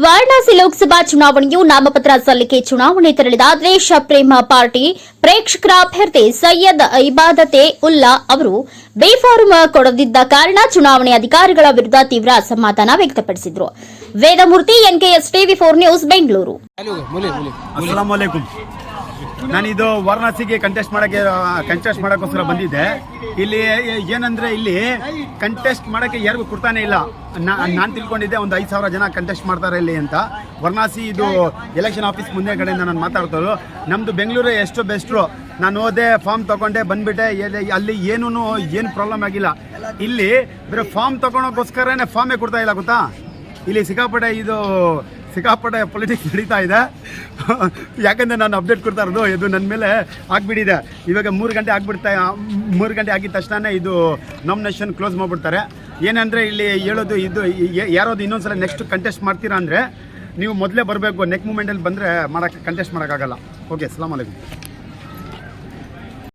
ವಾರಣಾಸಿ ಲೋಕಸಭಾ ಚುನಾವಣೆಯು ನಾಮಪತ್ರ ಸಲ್ಲಿಕೆ ಚುನಾವಣೆ ತೆರಳಿದ ದ್ವೇಷ ಪ್ರೇಮ ಪಾರ್ಟಿ ಪ್ರೇಕ್ಷಕರ ಅಭ್ಯರ್ಥಿ ಸೈಯದ್ ಇಬಾದತೆ ಉಲ್ಲಾ ಅವರು ಬೇಫಾರಂ ಕೊಡದಿದ್ದ ಕಾರಣ ಚುನಾವಣೆ ಅಧಿಕಾರಿಗಳ ವಿರುದ್ಧ ತೀವ್ರ ಅಸಮಾಧಾನ ವ್ಯಕ್ತಪಡಿಸಿದ್ರು. Vedamurthy NKS TV four news Bengaluru. ನಾನಿದು ವಾರಣಾಸಿಗೆ ಕಂಟೆಸ್ಟ್ ಮಾಡಕ್ಕೆ ಕಂಟೆಸ್ಟ್ ಮಾಡೋಕ್ಕೋಸ್ಕರ ಬಂದಿದ್ದೆ. ಇಲ್ಲಿ ಏನಂದ್ರೆ ಇಲ್ಲಿ ಕಂಟೆಸ್ಟ್ ಮಾಡಕ್ಕೆ ಯಾರಿಗೂ ಕೊಡ್ತಾನೆ ಇಲ್ಲ. ನಾನು ತಿಳ್ಕೊಂಡಿದ್ದೆ ಒಂದು ಐದು ಸಾವಿರ ಜನ ಕಂಟೆಸ್ಟ್ ಮಾಡ್ತಾರೆ ಇಲ್ಲಿ ಅಂತ. ವಾರಣಾಸಿ ಇದು ಎಲೆಕ್ಷನ್ ಆಫೀಸ್ ಮುಂದೆ ಕಡೆಯಿಂದ ನಾನು ಮಾತಾಡ್ತಾರೋ ನಮ್ಮದು ಬೆಂಗಳೂರು ಎಷ್ಟು ಬೆಸ್ಟ್ರು ನಾನು ಹೋದೆ ಫಾರ್ಮ್ ತೊಗೊಂಡೆ, ಬಂದ್ಬಿಟ್ಟೆ ಅಲ್ಲಿ ಏನೂ ಏನು ಪ್ರಾಬ್ಲಮ್ ಆಗಿಲ್ಲ. ಇಲ್ಲಿ ಬರೀ ಫಾರ್ಮ್ ತಗೊಳೋಕ್ಕೋಸ್ಕರನೇ ಫಾರ್ಮೇ ಕೊಡ್ತಾ ಇಲ್ಲ, ಗೊತ್ತಾ? ಇಲ್ಲಿ ಸಿಕ್ಕಾಪಟ್ಟೆ ಇದು, ಸಿಕ್ಕಾಪಟ್ಟೆ ಪೊಲಿಟಿಕ್ಸ್ ನಡೀತಾ ಇದೆ. ಯಾಕಂದ್ರೆ ನಾನು ಅಪ್ಡೇಟ್ ಕೊಡ್ತಾ ಇರೋದು, ಇದು ನನ್ನ ಮೇಲೆ ಆಗಿಬಿಟ್ಟಿದೆ. ಇವಾಗ ಮೂರು ಗಂಟೆ ಆಗಿಬಿಡ್ತಾ, ಮೂರು ಗಂಟೆ ಆಗಿದ ತಕ್ಷಣ ಇದು ನಾಮಿನೇಷನ್ ಕ್ಲೋಸ್ ಮಾಡಿಬಿಡ್ತಾರೆ. ಏನಂದರೆ ಇಲ್ಲಿ ಹೇಳೋದು, ಇದು, ಯಾರೋದು ಇನ್ನೊಂದು ಸಲ ನೆಕ್ಸ್ಟ್ ಕಂಟೆಸ್ಟ್ ಮಾಡ್ತೀರಾ ಅಂದರೆ ನೀವು ಮೊದಲೇ ಬರಬೇಕು ನೆಕ್ ಮೂಮೆಂಟಲ್ಲಿ ಬಂದರೆ ಮಾಡೋಕ್ಕೆ ಕಂಟೆಸ್ಟ್ ಮಾಡೋಕ್ಕಾಗಲ್ಲ. ಓಕೆ ಅಸ್ಲಾಂ ವಲೈಕುಮ್